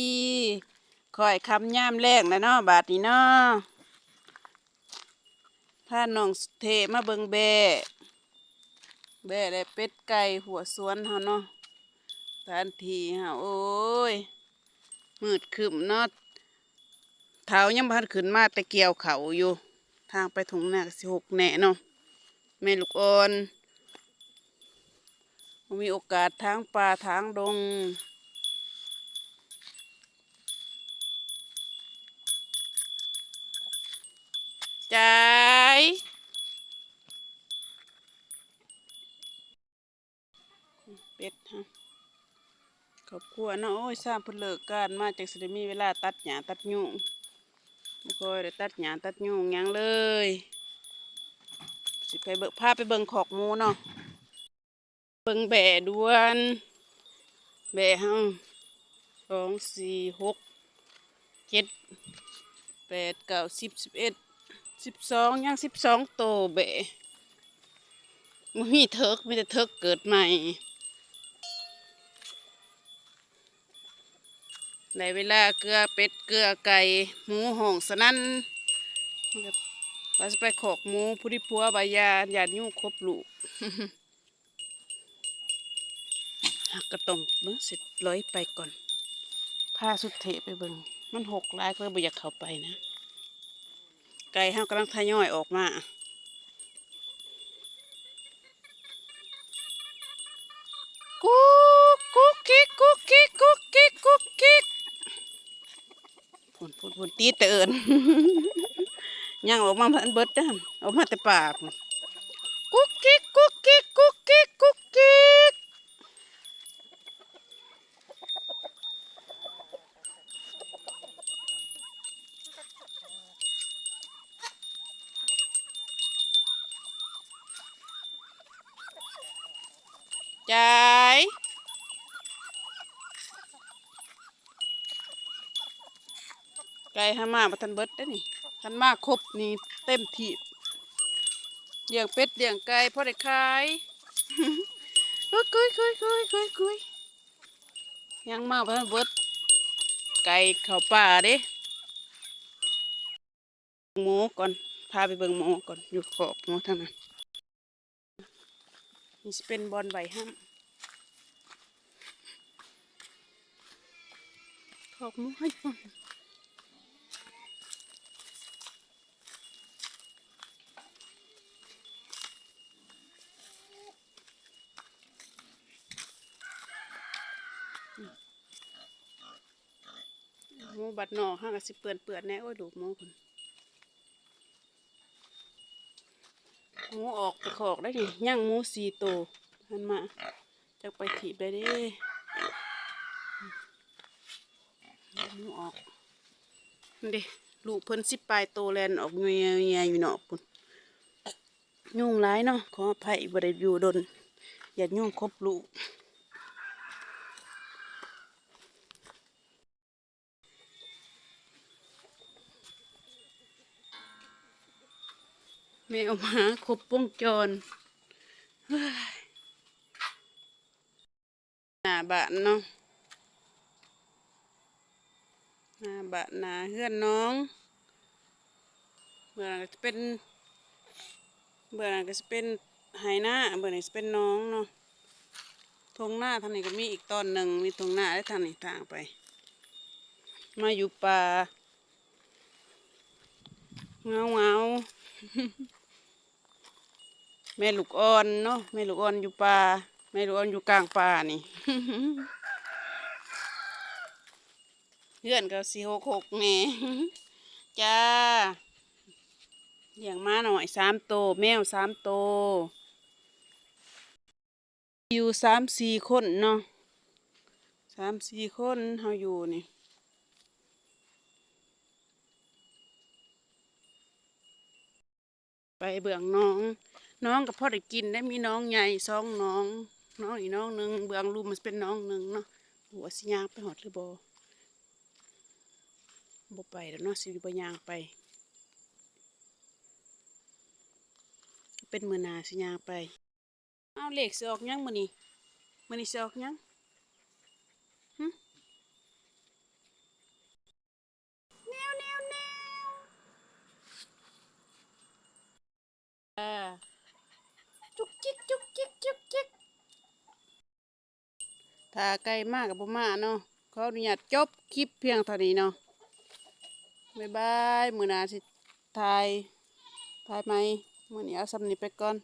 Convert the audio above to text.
อีคอยคำย่ามแรกนะเนาะบาทนี้เนาะพาน้องเทมาเบิงแบะแบะได้เป็ดไก่หัวสวนเฮาเนาะทันทีเฮาโอ้ย มืดครึมเนาะเท้ายังพันขึ้นมาแต่เกี่ยวเขาอยู่ ทางไปถุงนาก็สิหกแหน่เนาะแม่ลูกอ่อน มีโอกาสทางป่าทางดง ใจ เป็ดฮะขอบครัวเนาะโอ้ยสร้างพนเลิกการมาจากสิได้มีเวลาตัดหญ้าตัดยุ่งบ่ค่อยได้ตัดหญ้าตัดยุ่งยังเลย สิไปเบิกพาไปเบิงขอกมูเนาะเบิงแบะด่วนแบะห้งสองสี่หกเจ็ดแปดเก้าสิบสิบเอ็ด สิบสองย่างสิบสองโตเบะมันมีเทิกมีแต่เทิกเกิดใหม่ในเวลาเกลือเป็ดเกลือไก่หมูห่องสนั่นว่าจะไปขอกหมูผู้ที่พัวใบายาหยาดยุ่งครบลูกหักกระตองเบิ่งเสร็จร้อยไปก่อนผ้าสุดเทไปเบิงมันหกลายก็เลยบ่อยากเข้าไปนะ ไก่ห้ากำลังทยอยออกมากุ๊กกุ๊กกิ๊กกุ๊กกิ๊กกุ๊กกิ๊กกุ๊กกิ๊กผลผลผลตีเตือนยังออกมาเพิ่นเบิดนะออกมาแต่ปากพุ่นกุ๊กกิ๊กกุ๊กกิ๊กกุ๊กกิ๊กกุ๊กกิ๊ก ใจไก่ห้ามาบ่ทันเบิดได้นี่ทันมากครบนี่เต็มทีเลี้ยงเป็ดเลี้ยงไก่พอได้ขายกุยกุยกุยกุยกุยกุยยังมาบ่ทันเบิดไก่เข้าป่าเด้หมูก่อนพาไปเบิ่งหมูก่อนอยู่ขอบหมูทางนั้นนี่สิเป็นบอลใบห้าม ขอบหมูให้ก่อนหมูบัดหน่อห้างก็สิเปื่อนเปื่อนแน่โอ้ยดูกหมูคนหมูออกไปขอกได้ดิย่างหมูสี่ตัวหันมาจะไปถีบได้เด้ หมูออกนี่เดิลูกเพิ่นสิบปลายโตแลนออกเงียเงียอยู่เนาะปุ่นยุ่งร้ายเนาะขออภัยบ่ได้อยู่ดน อย่ายุ่งครบลูกแมวหมาครบวงจรหน้าบ้านเนาะห นาบ้านาเฮือนน้องเบื่อหลังก็จะเป็นเบื่อหลังก็จะเป็นไหหน้าเบื่อหลังจะเป็นน้องเนาะทงหน้าทางนี้ก็มีอีกตอนหนึ่งมีทงหน้าและทางนี้ทางไป มาอยู่ป่าเงาเงาแม่ลูกอ่อนเนาะแม่ลูกอ่อนอยู่ป่าแม่ลูกอ่อนอยู่กลางป่านี่ เพื่อนก็สี่หกหกแหน่จ้าเลี้ยงมาหน่อยสามโตวแมวสามโตวอยู่สามสี่คนเนาะสามสี่คนเฮาอยู่นี่ไปเบื้องน้อง น้องกับพ่อได้กินได้มีน้องใหญ่สองน้อง น้องอีกน้องหนึ่งเบื้องลูกมันเป็นน้องหนึ่งเนาะหัวสิยางไปหอดหรือบ่ บ่ไปแล้วเนาะสิบ่ยางไป เป็นมือนาสิยางไป เอาเหล็กเสิอกยังมือนี้มือนี้สิอกยังหึแนวเนี้วเนวเออจุกจิกจุกจิกจุกจิกถ้าไกลมากกับผมมาเนาะเขาอนุญาตจบคลิปเพียงเท่านี้เนาะ บายบาย มือหนาสิถ่ายถ่ายไหมมือนี้เอาสำนี้ไปก่อน